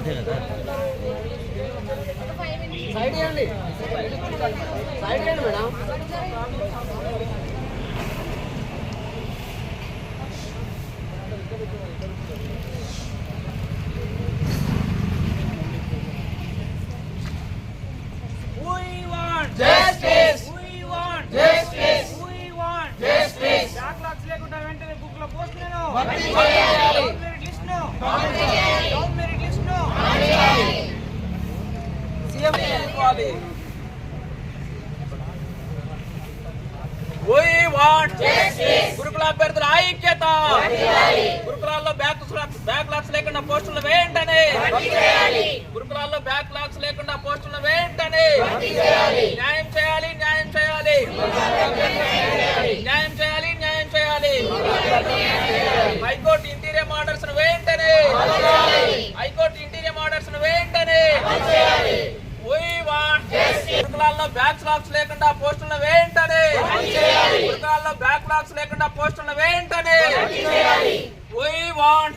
అంతే కదా సైడ్ ఇవ్వండి సైడ్ ఇవ్వండి madam We want Justice. We want Justice. We want Justice. బ్యాక్లాగ్స్ లేకుండా వెంటనే బుక్లో పోస్ట్ నేను భర్తీ చేయాలి. డౌన్ మెరిట్ లిస్ట్ను భర్తీ చేయాలి. డౌన్ మెరిట్ లిస్ట్ను సీఎం Justice. గురుకుల అభ్యర్థుల ఐక్యత. గురుకులాల్లో బ్యాక్ బ్యాక్లాగ్స్ లేకుండా పోస్టులు వెంటనే గురుకులాల్లో బ్యాక్లాగ్స్ లేకుండా పోస్టులు చేయాలి. న్యాయం చేయాలి న్యాయం చేయాలి న్యాయం చేయాలి హైకోర్టు ఇంటీరియం ఆర్డర్స్ వెంటనే హైకోర్టు ఇంటీరియం ఆర్డర్స్ వెంటనే We want గురుకులాల్లో బ్యాక్ లాక్స్ లేకుండా పోస్టుల వెంటనే గురుకులాల్లో బ్యాక్ లాక్స్ లేకుండా పోస్టుల వెంటనే We want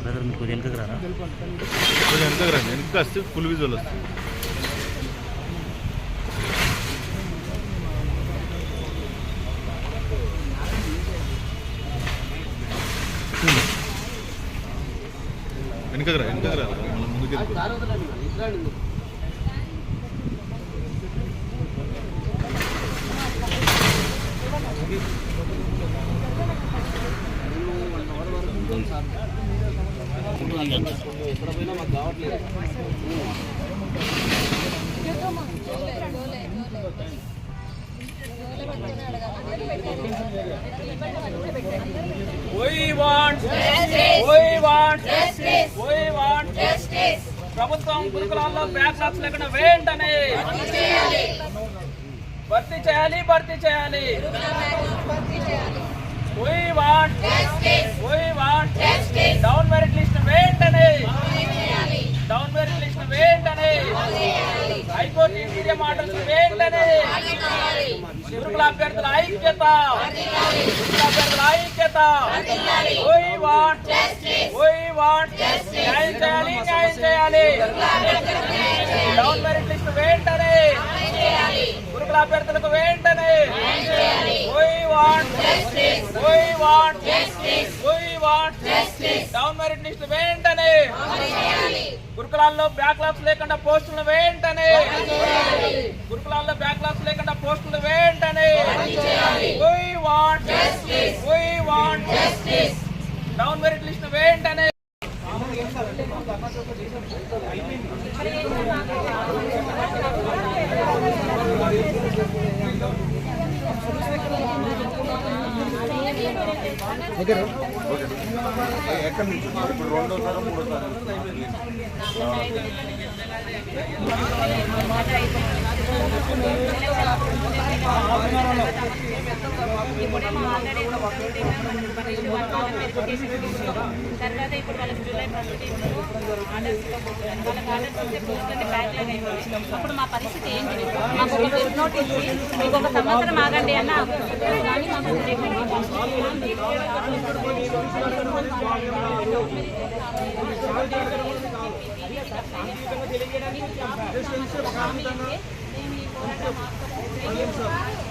బ్రదర్ మీకు వెనుకకు రారా? వెనకకు రండి వెనక వస్తే ఫుల్ విజువల్ వస్తుంది. వెనకకు రా వెనకకు రా. మనం ముందుకు ఎక్కడ పోయినా మాకు కావట్లేదు We want ప్రభుత్వం గురుకులాల్లో బ్యాక్ లేకుండా వెంటనే భర్తీ చేయాలి. భర్తీ చేయాలి We want We want down merit list వెంటనే డౌన్ మెరిట్ లిస్ట్ వెంటనే హైకోర్టు ఇంటీరియం ఆర్డర్స్ వెంటనే గురుకుల అభ్యర్థుల ఐక్యత. గురుకుల అభ్యర్థుల ఐక్యత. We want We want న్యాయం చేయాలి న్యాయం చేయాలి. డౌన్ మెరిట్ లిస్ట్ వెంటనే. గురుకుల అభ్యర్థులకు వెంటనే. We want We want We want down merit list వెంటనే. గురుకులాల్లో బ్యాక్లాగ్స్ లేకుండా పోస్టులు వెంటనే గురుకులాల్లో బ్యాక్లాగ్స్ లేకుండా పోస్టులు వెంటనే We want We want down merit list వెంటనే ఓకే. ఎక్కడి నుంచి ఇప్పుడు రెండో తరం మూడో తరం మూడోసారి ఇప్పుడేమో ఆల్రెడీ తర్వాత ఇప్పుడు వాళ్ళకి జూలై ఫస్ట్ ఆర్డర్స్ వాళ్ళకి ఆర్డర్స్ వస్తే పోస్ట్ అంటే బ్యాక్ లాగ్ అయిపోయింది అప్పుడు మా పరిస్థితి ఏంటి? మాకు ఒక వెబ్ నోటీస్ మీకు ఒక సంవత్సరం ఆగండి అన్న కానీ మాకు తెలియజేయడానికి